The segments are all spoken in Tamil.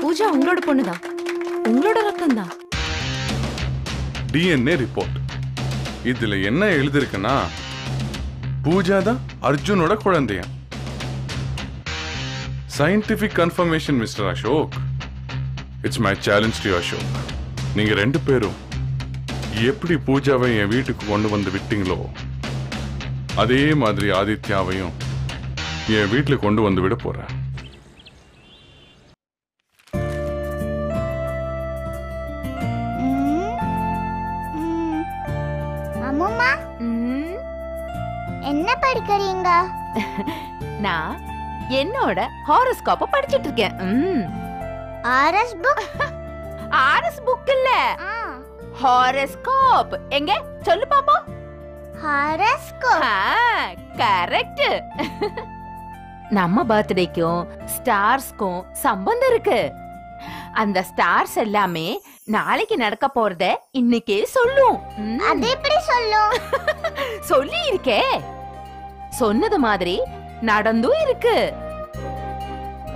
பூஜா உங்களோட பொண்ணுதான். உங்களோட ரத்தம் தான் டிஎன்ஏ ரிப்போர்ட் இதுல என்ன எழுதிருக்குன்னா பூஜா தான் அர்ஜுனோட Kuzhandhaiyan scientific confirmation mister Ashok it's my challenge to Ashok நீங்க ரெண்டு பேரும் எப்படி பூஜாவை என் வீட்டுக்கு கொண்டு வந்து விட்டீங்களோ அதே மாதிரி ஆதித்யாவையும் என் வீட்டில் கொண்டு வந்து விட போறேன். என்னோட ஹாரோஸ்கோப்ப படிச்சிட்டு இருக்கேன். ம், ஆர்எஸ் புக் ஆர்எஸ் புக் இல்ல. ஹாரோஸ்கோப். எங்க? சொல்லு பாப்போம் ஹாரஸ்கோப். கரெக்ட் நம்ம பர்த்டேக்கும் ஸ்டார்ஸ்க்கும் சம்பந்தம் இருக்கு. அந்த ஸ்டார்ஸ் எல்லாமே நாளைக்கு நடக்க போறத இன்னைக்கே சொல்லும். அது எப்படி சொல்லும்? சொல்லி இருக்கே சொன்னது மாதிரி நடந்தும் இருக்கு.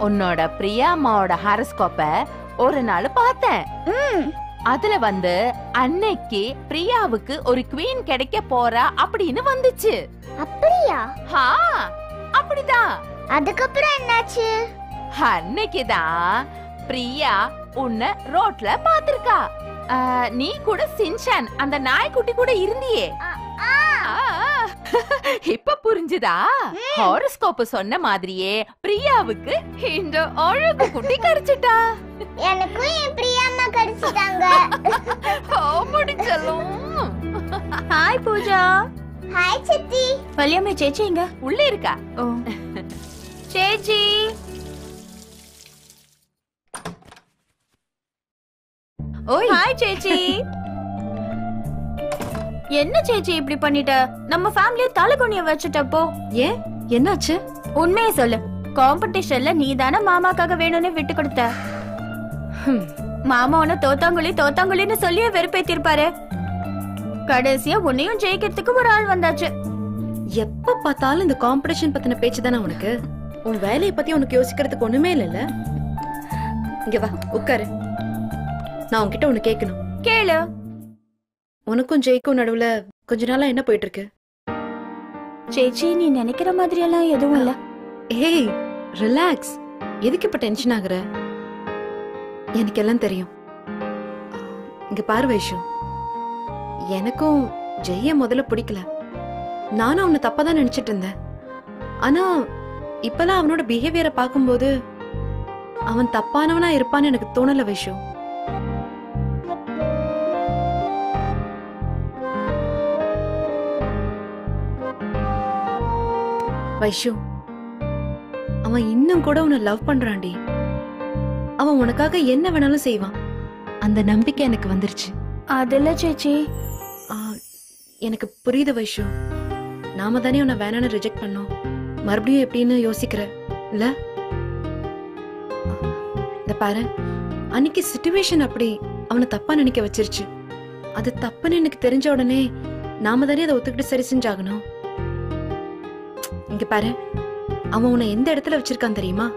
உன்னோட பிரியா அம்மாவோட ஹாரஸ்கோப்ப ஒரு நாள் பார்த்தேன். அதுல வந்து அன்னைக்கு பிரியாவுக்கு ஒரு குவீன் கிடைக்க போறா அப்படின்னு வந்துச்சு. அப்படியா? ஹா அப்படிதான் அதுக்கப்புறம் என்னாச்சு? அன்னைக்குதான் பிரியா உன்னை ரோட்ல பாத்திருக்கா நீ கூட சின்சான் அந்த நாய்க்குட்டி கூட இருந்தியே. இப்ப புரிஞ்சுதா? ஹாரோஸ்கோப் சொன்ன மாதிரியே பிரியாவுக்கு இந்த அழகு குட்டி கிடைச்சிட்டா எனக்கும் என் பிரியாம்மா கிடைச்சிட்டாங்க முடிச்சலும் ஹாய் பூஜா. ஹாய் சித்தி. வலியாமே சேச்சி இங்க உள்ள இருக்கா? ஓ. சேச்சி. ஓய். ஹாய் சேச்சி. என்ன சேச்சி இப்படி பண்ணிட்ட? நம்ம ஃபேமிலிய தலைகுனிய வச்சுட்டப்போ. ஏன் என்னாச்சு? உண்மையை சொல்லு. காம்படிஷன்ல நீ தானே மாமாக்காக வேணும்னு விட்டு கொடுத்த. ஹம், மாமா உன்ன தோத்தாங்குழி தோத்தாங்குழின்னு சொல்லியே வெறுப்பேத்திருப்பாரு. கடைசியா உன்னையும் ஜெயிக்கிறதுக்கு ஒரு ஆள் வந்தாச்சு. எப்ப பார்த்தாலும் இந்த காம்படிஷன் பத்தின பேச்சு தானே உனக்கு? உன் வேலைய பத்தி உனக்கு யோசிக்கிறதுக்கு ஒண்ணுமே இல்லைல்ல? இங்க வா உட்காரு. நான் உன்கிட்ட ஒண்ணு கேட்கணும். கேளு. உனக்கும் ஜெய்க்கும் நடுவுல கொஞ்ச நாளா என்ன போயிட்டு இருக்கு சேச்சி நீ நினைக்கிற மாதிரி எல்லாம் எதுவும் இல்ல. ஏய் ரிலாக்ஸ் எதுக்கு இப்ப டென்ஷன் ஆகுற? எனக்கு எல்லாம் தெரியும். இங்க பாரு வைஷு. எனக்கும் ஜெய்ய முதல்ல பிடிக்கல. நானும் அவனை தப்பா தான் நினைச்சிட்டு இருந்தேன். ஆனா இப்பெல்லாம் அவனோட பிஹேவியரை பார்க்கும்போது அவன் தப்பானவனா இருப்பான்னு எனக்கு தோணல வைஷு. வைஷு அவன் இன்னும் கூட உன்னை லவ் பண்றான்டி. அவன் உனக்காக என்ன வேணாலும் செய்வான். அந்த நம்பிக்கை எனக்கு வந்துருச்சு. அதுல சேச்சி? எனக்கு புரியுது வைஷு. நாம தானே உன்னை வேணான்னு ரிஜெக்ட் பண்ணோம். மறுபடியும் எப்படின்னு யோசிக்கிற இல்ல? இந்த பாரு அன்னைக்கு சுச்சுவேஷன் அப்படி அவனை தப்பா நினைக்க வச்சிருச்சு. அது தப்புன்னு எனக்கு தெரிஞ்ச உடனே நாம தானே அதை ஒத்துக்கிட்டு சரி செஞ்சாகணும். இங்க பாரு. அவன் உன்னை எந்த இடத்துல வச்சிருக்கான் தெரியுமா?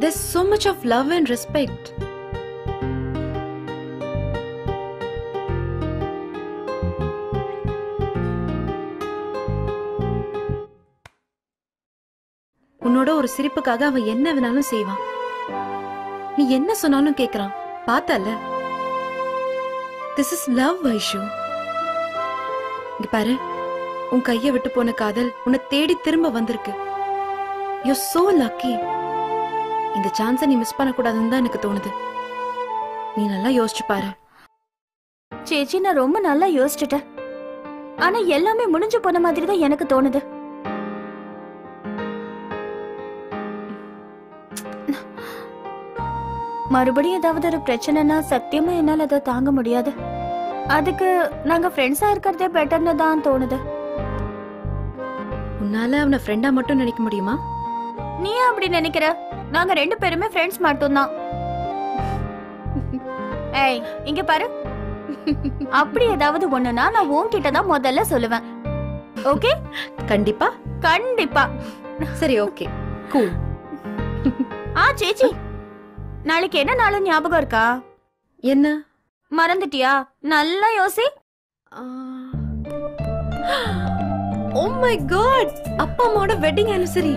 There's so much of love and respect. உன்னோட ஒரு சிரிப்புக்காக அவன் என்ன வேணாலும் செய்வான். நீ என்ன சொன்னாலும் கேக்குறான். பார்த்தல? திஸ் இஸ் லவ் வைஷு இங்க பாரு. உன் கைய விட்டு போன காதல் உன்னை தேடி திரும்ப வந்திருக்கு. யூ சோ லக்கி இந்த சான்ஸை நீ மிஸ் பண்ணக்கூடாதுன்னு தான் எனக்கு தோணுது. நீ நல்லா யோசிச்சு பாரு. சேச்சி நான் ரொம்ப நல்லா யோசிச்சுட்டேன். ஆனா எல்லாமே முடிஞ்சு போன மாதிரி தான் எனக்கு தோணுது. மறுபடியும் ஏதாவது ஒரு பிரச்சனைனா சத்தியமா என்னால அதை தாங்க முடியாது. அதுக்கு நாங்க ஃப்ரெண்ட்ஸா இருக்கிறதே பெட்டர்னு தான் தோணுது. உன்னால அவனை ஃப்ரெண்டா மட்டும் நினைக்க முடியுமா? நீ அப்படி நினைக்கிற? நாங்க ரெண்டு பேருமே ஃப்ரெண்ட்ஸ் மட்டும்தான். ஏய் இங்க பாரு. அப்படி ஏதாவது ஒண்ணுனா நான் உன்கிட்ட தான் முதல்ல சொல்லுவேன். ஓகே கண்டிப்பா? கண்டிப்பா. சரி ஓகே கூல் ஆ சேச்சி. நாளைக்கு என்ன நாள் ஞாபகம் இருக்கா? என்ன? மறந்துட்டியா? நல்லா யோசி. ஓ மை காட் அப்பா அம்மாவோட வெட்டிங் anniversary.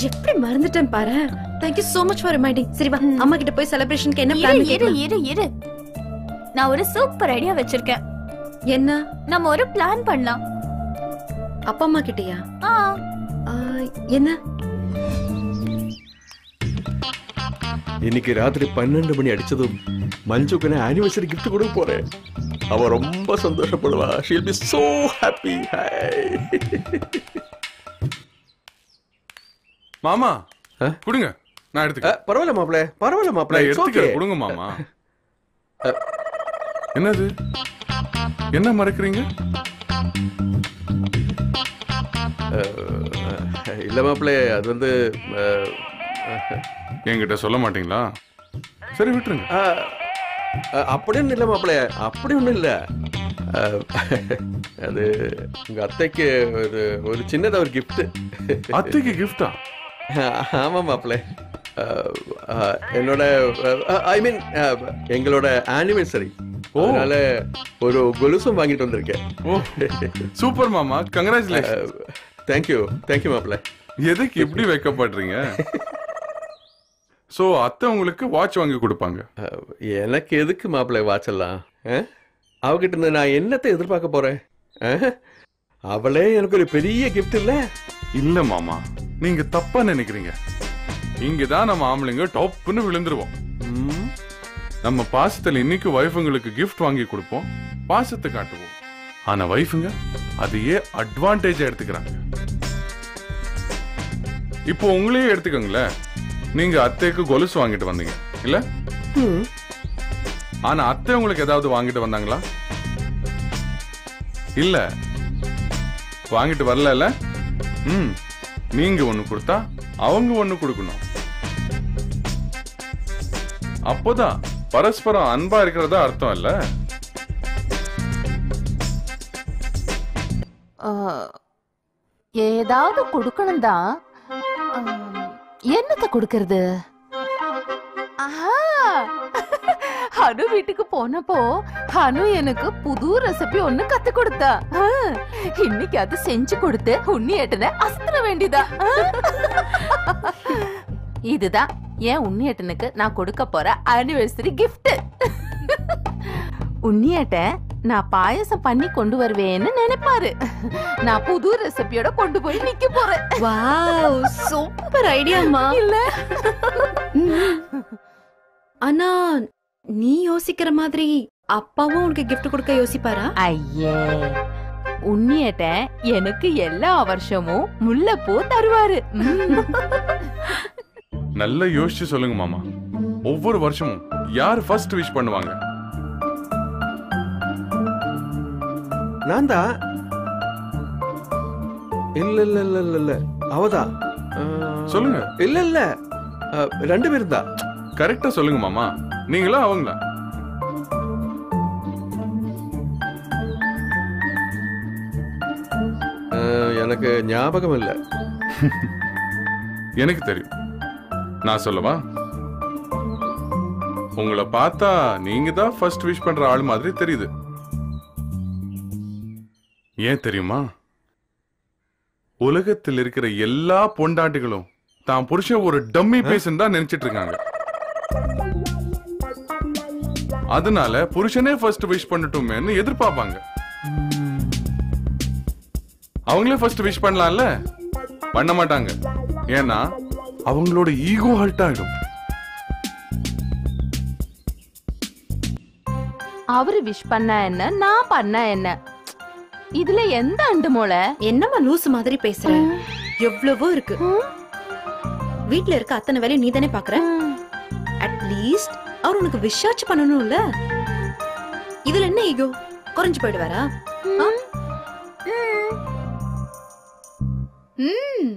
எப்படி மறந்துட்டேன் பாரு. Thank you so much for reminding சரி வா அம்மா கிட்ட போய் செலிப்ரேஷனுக்கு என்ன பிளான் இரு இரு இரு. நான் ஒரு சூப்பர் ஐடியா வச்சிருக்கேன். என்ன? நம்ம ஒரு பிளான் பண்ணலாம். அப்பா அம்மா கிட்டயா? ஆ. ஆ, என்ன? இன்னைக்கு ராத்திரி பன்னெண்டு மணி அடிச்சதும் மஞ்சுக்கு நான் ஆனிவர்சரி கிஃப்ட் கொடுக்க போறேன். அவ ரொம்ப சந்தோஷப்படுவா. ஷீல் பி சோ ஹாப்பி மாமா ஆ? கொடுங்க. நான் எடுத்துக்கிறேன். பரவாயில்ல மாப்பிள பரவாயில்ல okay. எடுத்துக்கிறேன். கொடுங்க மாமா. என்னது? என்ன மறக்கிறீங்க? இல்ல மாப்பிள அது வந்து என்கிட்ட சொல்ல மாட்டீங்களா? சரி விட்டுருங்க. அஹ், அஹ், அப்படி ஒன்றும் இல்லை மாப்பிள அப்படி ஒன்றும் இல்லை. அது உங்க அத்தைக்கு ஒரு ஒரு சின்னதா ஒரு gift. அத்தைக்கு கிஃப்டா ஆமா மாப்பிள்ள என்னோட ஐ மீன் எங்களோட ஆனிவர்சரி. அதனால ஒரு கொலுசும் வாங்கிட்டு வந்திருக்கேன். ஓ சூப்பர் மாமா. Congratulation thank you thank you மாப்பிள்ள எதுக்கு இப்படி வைக்கப்படுறீங்க? சோ அத்தை உங்களுக்கு வாட்ச் வாங்கி கொடுப்பாங்க. எனக்கு எதுக்கு மாப்பிள்ளை வாட்செல்லாம் அவகிட்ட இருந்து நான் என்னத்தை எதிர்பார்க்க போறேன்? அவளே எனக்கு ஒரு பெரிய gift இல்ல? இல்ல மாமா நீங்க தப்பா நினைக்கிறீங்க. இங்கதான் நம்ம ஆம்பளைங்க டாப்னு விழுந்துருவோம். நம்ம பாசத்துல இன்னைக்கு வைஃபுங்களுக்கு gift வாங்கி கொடுப்போம். பாசத்தை காட்டுவோம். ஆனா வைஃபுங்க அதையே அட்வான்டேஜா எடுத்துக்கிறாங்க. இப்போ உங்களையே எடுத்துக்கோங்களேன். நீங்க அத்தைக்கு கொலுசு வாங்கிட்டு வந்தீங்க இல்ல. ஆனா அத்தை உங்களுக்கு ஏதாவது வாங்கிட்டு வந்தாங்களா? இல்ல. வாங்கிட்டு வரல ம். நீங்க ஒண்ணு கொடுத்தா அவங்க ஒண்ணு கொடுக்கணும். அப்போதான் பரஸ்பரம் அன்பா இருக்கிறதா அர்த்தம் இல்ல? ஏதாவது கொடுக்கணும் தான் என்னத்தை கொடுக்கறது? ஹனு வீட்டுக்கு போனப்போ ஹனு எனக்கு புது ரெசிபி ஒண்ணு கத்து கொடுத்தா. இன்னைக்கு அது செஞ்சு கொடுத்து உண்ணி ஏட்டனை அஸ்திர வேண்டியதா? இதுதான் இதுதான் ஏன் உண்ணியேட்டனுக்கு நான் கொடுக்க போற ஆனிவர்சரி கிஃப்ட் உண்ணியேட்டன் நான் பாயசம் பண்ணி கொண்டு வருவேன்னு நினைப்பாரு. நான் புது ரெசிபியோட கொண்டு போய் நிக்க போறேன். வாவ் சூப்பர் ஐடியாமா இல்ல. ஆனா நீ யோசிக்கிற மாதிரி அப்பாவும் உனக்கு gift கொடுக்க யோசிப்பாரா? ஐயே உண்ணியேட்டன் எனக்கு எல்லா வருஷமும் முல்லைப்பூ தருவாரு. நல்லா யோசிச்சு சொல்லுங்க மாமா. ஒவ்வொரு வருஷமும் யார் ஃபர்ஸ்ட் விஷ் பண்ணுவாங்க? நான் தான் இல்ல இல்ல இல்ல இல்ல இல்ல அவதான் அஹ், சொல்லுங்க. இல்ல இல்ல ரெண்டு பேரும் தான் கரெக்டா சொல்லுங்க மாமா. நீங்களா அவங்களா? எனக்கு ஞாபகம் இல்ல எனக்கு தெரியும். நான் சொல்லவா? உங்களை பார்த்தா நீங்க தான் ஃபர்ஸ்ட் விஷ் பண்ற ஆள் மாதிரி தெரியுது. ஏன் தெரியுமா? உலகத்தில் இருக்கிற எல்லா பொண்டாட்டிகளும் தான் புருஷன் ஒரு டம்மி பேசுன்னு தான் நினைச்சிட்டு இருக்காங்க. அதனால புருஷனே ஃபர்ஸ்ட் விஷ் பண்ணட்டுமேன்னு எதிர்பார்ப்பாங்க. அவங்களே ஃபர்ஸ்ட் விஷ் பண்ணலாம்ல? பண்ண மாட்டாங்க. ஏன்னா அவங்களோட ஈகோ ஹல்ட் ஆகிடும் அவரு விஷ் பண்ண என்ன நான் பண்ண என்ன? இதுல எந்த அண்டு மோளை? என்னம்மா லூசு மாதிரி பேசுற? எவ்வளவோ இருக்கு. வீட்ல இருக்க அத்தனை வேலையும் நீ தானே பாக்குற அட்லீஸ்ட் அவர் உனக்கு விஷாச்சு பண்ணணும்ல. இதுல என்ன ஈகோ குறைஞ்சு போயிடுவாரா? ஆ? ம்.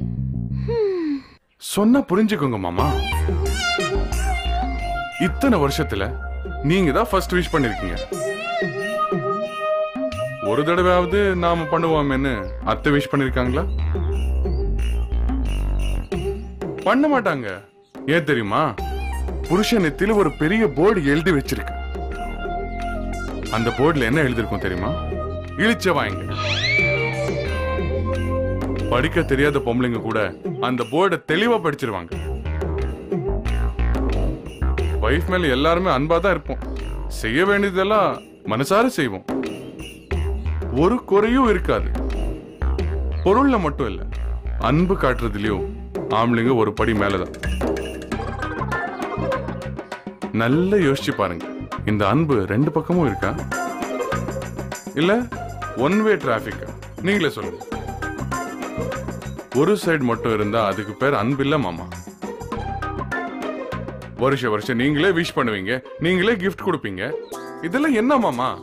சொன்னா புரிஞ்சுக்கோங்க மாமா. இத்தனை வருஷத்துல நீங்க தான் ஃபர்ஸ்ட் விஷ் பண்ணிருக்கீங்க. ஒரு தடவையாவது நாம பண்ணுவோமேன்னு அத்தை விஷ் பண்ணிருக்காங்களா? பண்ண மாட்டாங்க. ஏன் தெரியுமா? புருஷன் நெத்தில ஒரு பெரிய போர்டு எழுதி வச்சிருக்கு. அந்த போர்டுல என்ன எழுதிருக்கும் தெரியுமா? இழிச்ச வாங்க படிக்க தெரியாத பொம்பளைங்க கூட அந்த போர்டை தெளிவா படிச்சிருவாங்க. வைஃப் மேல எல்லாருமே அன்பா தான் இருப்போம். செய்ய வேண்டியதெல்லாம் மனசார செய்வோம். ஒரு குறையும் இருக்காது. பொருள்ல மட்டும் இல்ல அன்பு காட்டுறதுலயும் ஆம்பளைங்க ஒரு படி மேலதான். நல்லா யோசிச்சு பாருங்க இந்த அன்பு ரெண்டு பக்கமும் இருக்கா? இல்ல ஒன் வே டிராபிக் நீங்களே சொல்லுங்க. ஒரு சைடு மட்டும் இருந்தா அதுக்கு பேர் அன்பு இல்ல மாமா. வருஷ வருஷம் நீங்களே விஷ் பண்ணுவீங்க நீங்களே கிஃப்ட் கொடுப்பீங்க. இதெல்லாம் என்ன மாமா?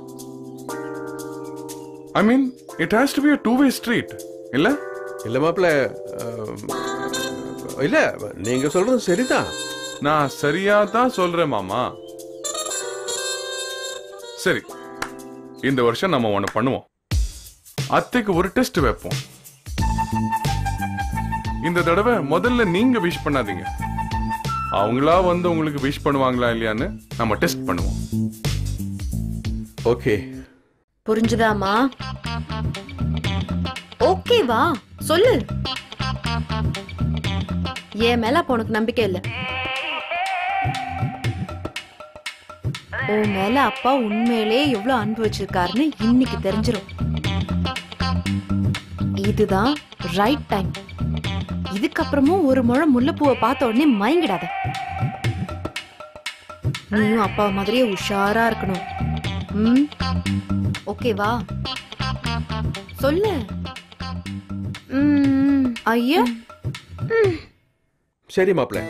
I mean it has to be a two way street இல்ல இல்ல மாப்பிள்ள இல்ல நீங்க சொல்றது சரிதான். நான் சரியா தான் சொல்றேன் மாமா. சரி இந்த வருஷம் நம்ம ஒண்ணு பண்ணுவோம். அத்தைக்கு ஒரு டெஸ்ட் வைப்போம். இந்த தடவை முதல்ல நீங்க விஷ் பண்ணாதீங்க. அவங்களா வந்து உங்களுக்கு விஷ் பண்ணுவாங்களா இல்லையான்னு நம்ம டெஸ்ட் பண்ணுவோம். ஓகே புரிஞ்சுதாமா ஓகேவா சொல்லு. என் மேல அப்ப உனக்கு நம்பிக்கை இல்ல. உன் மேல அப்பா உண்மையிலே எவ்வளவு அன்பு வச்சிருக்காருன்னு இன்னைக்கு தெரிஞ்சிடும் இதுதான் ரைட் டைம் இதுக்கப்புறமும் ஒரு முழம் முல்லைப்பூவை பார்த்த உடனே மயங்கிடாத. நீயும் அப்பா மாதிரியே உஷாரா இருக்கணும். ம்? ஓகேவா சொல்லு. ம், ஐயா. சரி மாப்பிள்ள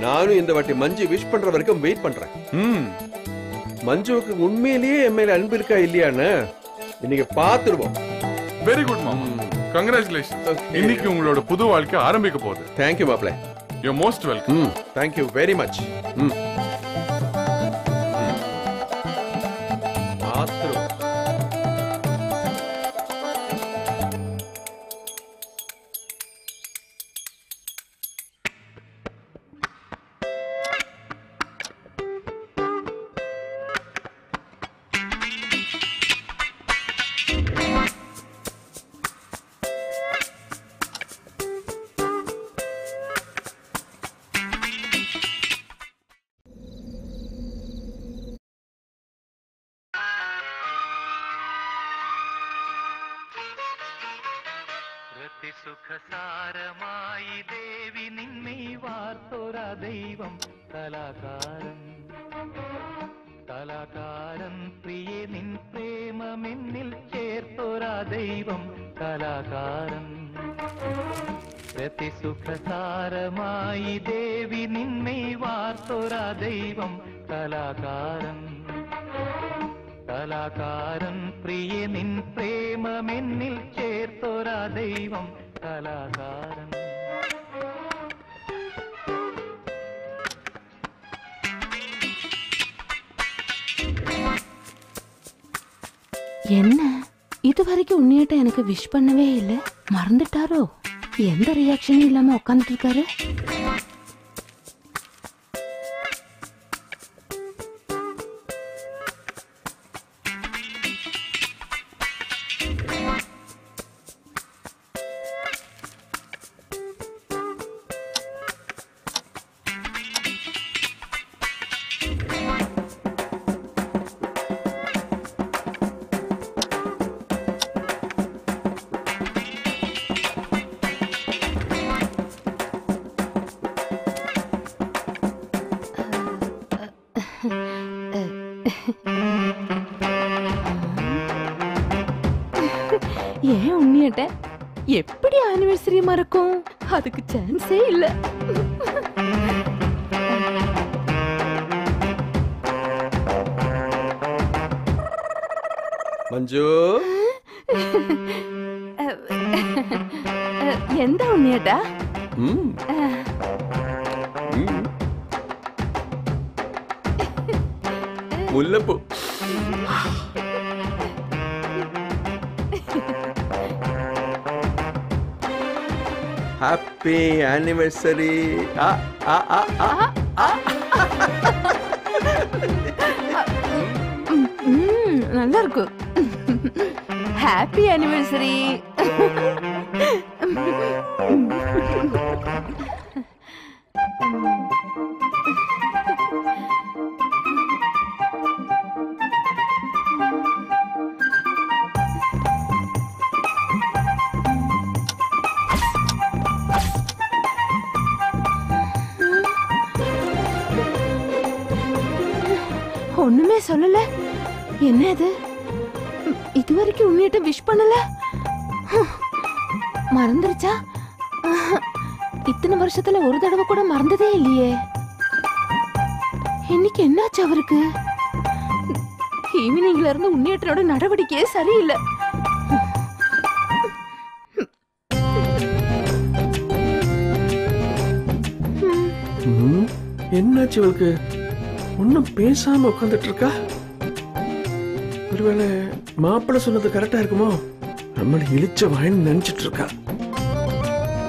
நானும் இந்த வாட்டி மஞ்சு விஷ் பண்ற வரைக்கும் வெயிட் பண்றேன். ம். மஞ்சுவுக்கு உண்மையிலேயே என் மேல அன்பு இருக்கா இல்லையான்னு இன்னைக்கு பாத்துருவோம் வெரி குட் மாமா. கங்க்ராச்சுலேஷன். இன்னைக்கு உங்களோட புது வாழ்க்கை ஆரம்பிக்க போகுது. தேங்க்யூ மாப்பிள்ள யூ மோஸ்ட் வெல்கம் ம். தேங்க்யூ வெரி மச் ம். കലാകാരൻ പ്രിയ നിൻ പ്രേമമെന്നിൽ ചേർത്തോരാ ദൈവം കലാകാരൻ. പ്രതിസുഖസാരമായി ദേവി നിന്നെ വാർത്തൊരാ ദൈവം കലാകാരൻ. കലാകാരൻ പ്രിയ നിൻ പ്രേമമെന്നിൽ ചേർത്തൊരാ ദൈവം കലാകാരൻ. என்ன? இது வரைக்கும் உன்னிட்ட எனக்கு விஷ் பண்ணவே இல்லை. மறந்துட்டாரோ? எந்த ரியாக்ஷனும் இல்லாம உட்காந்துட்டு இருக்காரு? ஆனிவர்சரி மறக்கும் அதுக்கு சான்ஸே இல்ல. மஞ்சு? எந்த. ம். முல்லைப்பூ. ஹாப்பி ஆனிவர்சரி ஆ ஆ ஆ ஆ ம், நல்லா இருக்கு ஹாப்பி அனிவர்சரி சொல்லல? என்ன இது இதுவரைக்கும் உன்னிட்ட விஷ் பண்ணல? மறந்துருச்சா? இத்தனை வருஷத்துல ஒரு தடவை கூட மறந்ததே இல்லையே. இன்னைக்கு என்னாச்சு அவருக்கு? ஈவினிங்ல இருந்து உன்னியட்டனோட நடவடிக்கையே சரியில்லை. என்னாச்சு இவளுக்கு? ஒன்னும் பேசாம உட்காந்துட்டு இருக்கா ஒருவேளை மாப்பிள்ளை சொன்னது கரெக்டா இருக்குமோ? நம்மள இழிச்ச வாயின்னு நினைச்சிட்டு இருக்கா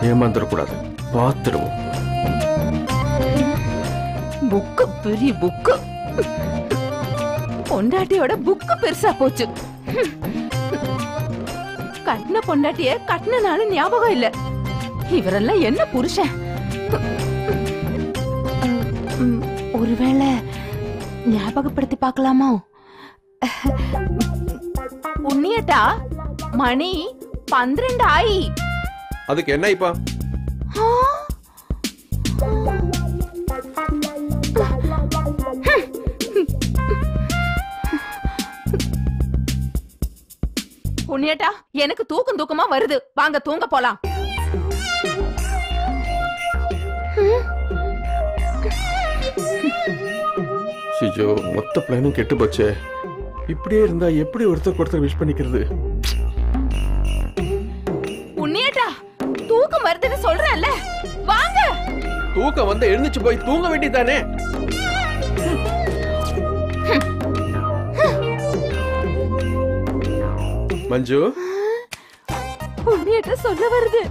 ஏமாந்துடக்கூடாது பார்த்துடுவோம். புக்கு பெரிய புக்கு. பொண்டாட்டியோட புக்கு பெருசா போச்சு. கட்டின பொண்டாட்டிய கட்டின நாள் ஞாபகம் இல்ல. இவரெல்லாம் என்ன புருஷன்? ஒருவேளை ஞாபகப்படுத்தி பார்க்கலாமோ? உன்னியட்டா? மணி பன்னிரண்டு ஆயி அதுக்கு என்ன இப்ப? புண்ணியட்டா எனக்கு தூக்கம் தூக்கமா வருது. வாங்க தூங்க போலாம். சிஜோ மொத்த பிளானும் கெட்டு போச்சே. இப்படியே இருந்தா எப்படி ஒருத்தருக்கு ஒருத்தர் விஷ் பண்ணிக்கிறது? புண்ணியட்டா தூக்கம் வருதுன்னு சொல்றேன்ல. வாங்க. தூக்கம் வந்து எழுந்துச்சு போய் தூங்க வேண்டியதானே மஞ்சு? புண்ணியட்ட சொல்ல வருது.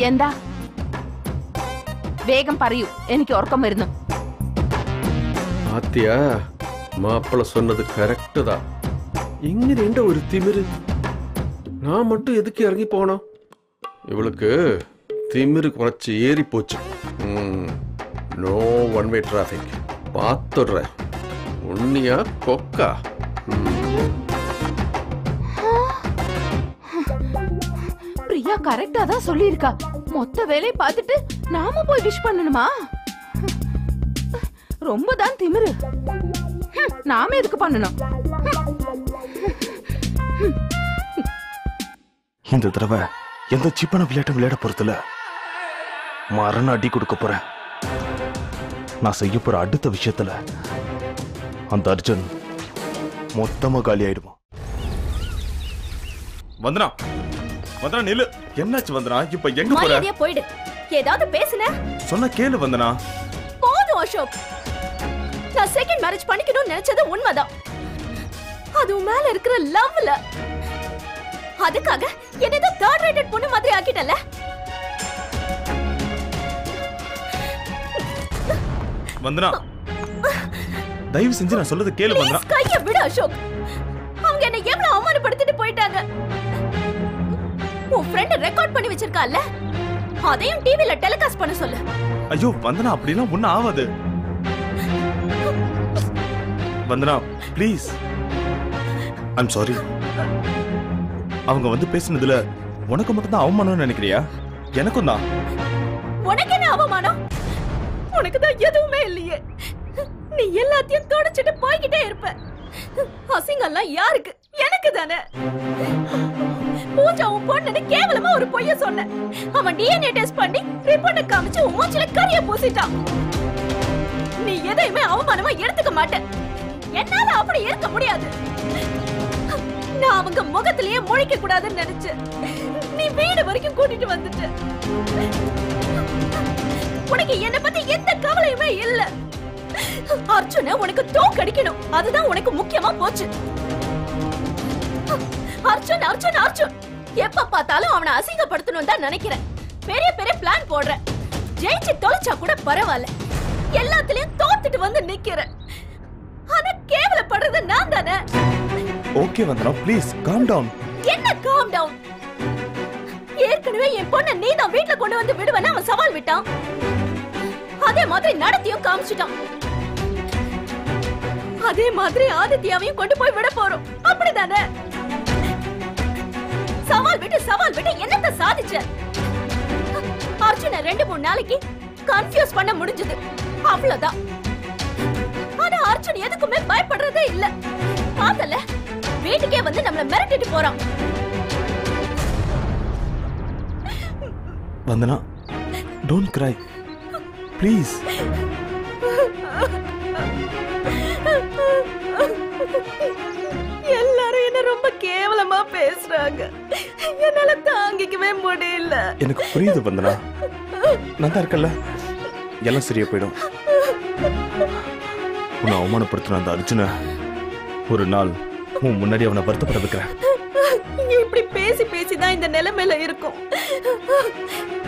എന്താ വേഗം പറയൂ എനിക്ക് ഉറക്കം വരുന്നു பாத்தியா மாப்பிள்ள சொன்னது கரெக்டு தான் இங்க ரெண்ட ஒரு திமிரு நான் மட்டும் எதுக்கு இறங்கி போனோம் இவளுக்கு திமிரு குறைச்சி ஏறி போச்சு no one way traffic பார்த்துடுறேன் Priya கரெக்டா தான் சொல்லியிருக்கா. மொத்த வேலையை பார்த்துட்டு நாம போய் விஷ் பண்ணணுமா? ரொம்ப தான் திமிரு. ஹம், நாம எதுக்கு பண்ணணும்? இந்த தடவை எந்த சிப்பான விளையாட்டும் விளையாட போறதில்ல. மரண அடி கொடுக்க போறேன். நான் செய்ய போற அடுத்த விஷயத்துல அந்த அர்ஜுன் மொத்தமா காலி ஆயிடுவான் வந்தனா? வந்தனா நில்லு. என்னாச்சு வந்தனா? இப்ப எங்க போற? போயிடு. ஏதாவது பேசுன? சொன்ன கேளு வந்தனா. போதும் அசோக். நான் செகண்ட் மேரேஜ் பண்ணிக்கணும்னு நினைச்சது உண்மைதான். அது மேல இருக்கிற லவ்ல அதுக்காக என்னதோ தேர்ட் ரேட்டட் பொண்ணு மாதிரி ஆக்கிட்டல. வந்தனா தயவு செஞ்சு நான் சொல்றது கேளு வந்தனா. கைய விடு அசோக். அவங்க என்ன எவ்வளவு அவமானப்படுத்திட்டு போயிட்டாங்க. ஃப்ரெண்ட் ரெக்கார்ட் பண்ணி வச்சிருக்கால அதையும் டிவில டெலிகாஸ்ட் பண்ண சொல்லு. ஐயோ வந்தனா அப்படிலாம் ஒண்ணும் ஆகாது வந்தனா ப்ளீஸ் ஐம் சாரி அவங்க வந்து பேசுனதுல உனக்கு மட்டும் தான் அவமானம்னு நினைக்கிறியா? எனக்கும் தான். உனக்கு என்ன அவமானம்? உனக்கு தான் எதுவுமே இல்லையே. நீ எல்லாத்தையும் தொடச்சிட்டு போய்கிட்டே இருப்ப. அசிங்கம்லாம் யாருக்கு? எனக்கு தானே. பூஜா உன் பொண்ணுன்னு கேவலமா ஒரு பொய்ய சொன்ன. அவன் டிஎன்ஏ டெஸ்ட் பண்ணி ரிப்போர்ட்டை காமிச்சு உன் மூச்சில கரிய பூசிட்டான். நீ எதையுமே அவமானமா எடுத்துக்க மாட்டேன். என்னால அப்படி இருக்க முடியாது. நான் அவங்க முகத்திலேயே முழிக்க கூடாதுன்னு நினைச்சேன் நீ வீடு வரைக்கும் கூட்டிட்டு வந்துட்ட. உனக்கு என்ன பத்தி எந்த கவலையுமே இல்ல. அர்ஜுன உனக்கு தோக்கடிக்கணும் அதுதான் உனக்கு முக்கியமா போச்சு. அர்ஜுன் அர்ஜுன் அர்ஜுன். எப்ப பார்த்தாலும் அவனை அசிங்கப்படுத்தணும் தான் நினைக்கிறேன். பெரிய பெரிய பிளான் போடுறேன். ஜெயிச்சு தொலைச்சா கூட பரவாயில்ல. எல்லாத்துலயும் தோத்துட்டு வந்து நிக்கிறேன். ஆனா கேவலப்படுறது நான் தானே? Okay Vandana please calm down என்ன காம் டவுன் ஏற்கனவே என் பொண்ண நீ தான் வீட்ல கொண்டு வந்து விடுவேன்னு அவன் சவால் விட்டான். அதே மாதிரி நடத்தியும் காமிச்சிட்டான். அதே மாதிரி ஆதித்யாவையும் கொண்டு போய் விட போறோம். அப்படிதானே? சவால் விட்டு சவால் விட்டு என்னத்த சாதிச்ச? அர்ஜுன ரெண்டு மூணு நாளைக்கு கன்ஃபியூஸ் பண்ண முடிஞ்சது. அவ்வளவுதான். ஆனா அர்ஜுன் எதுக்குமே பயப்படுறதே இல்ல. பார்த்தல வீட்டுக்கே வந்து நம்மள மிரட்டிட்டு போறான். வந்தனா டோன்ட் கிரை ப்ளீஸ் எல்லாரும் என்ன ரொம்ப கேவலமா பேசுறாங்க. என்னால தாங்கிக்கவே முடியல. எனக்கு புரியுது வந்தனா. நான் தான் இருக்கல எல்லாம் சரியா போயிடும். உன்னை அவமானப்படுத்தின அந்த அர்ஜுன ஒரு நாள் உன் முன்னாடி அவனை வருத்தப்பட வைக்கிறேன். இப்படி பேசி பேசி தான் இந்த நிலைமையில இருக்கும்.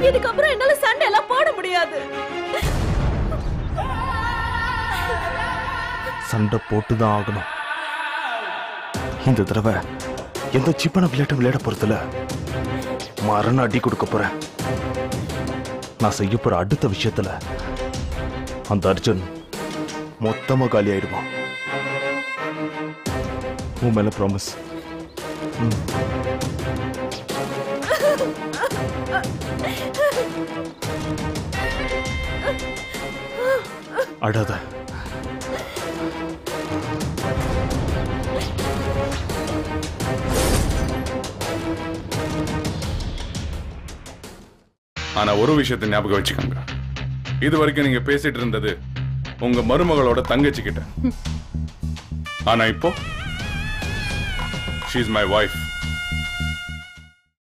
இதுக்கப்புறம் என்னால சண்டை எல்லாம் போட முடியாது. சண்டை போட்டு தான் ஆகணும். இந்த தடவை எந்த சிப்பன விளையாட்டும் விளையாட போறதுல மரண அடி கொடுக்க போறேன். நான் செய்ய போற அடுத்த விஷயத்துல அந்த அர்ஜுன் மொத்தமா காலி ஆயிடுவான். உன் மேல ப்ராமிஸ் அடாத. ஆனா ஒரு விஷயத்தை ஞாபகம் வச்சுக்கோங்க. இது வரைக்கும் நீங்க பேசிட்டு இருந்தது உங்க மருமகளோட தங்கச்சி கிட்ட ஆனா இப்போ ஷீஸ் மை வைஃப்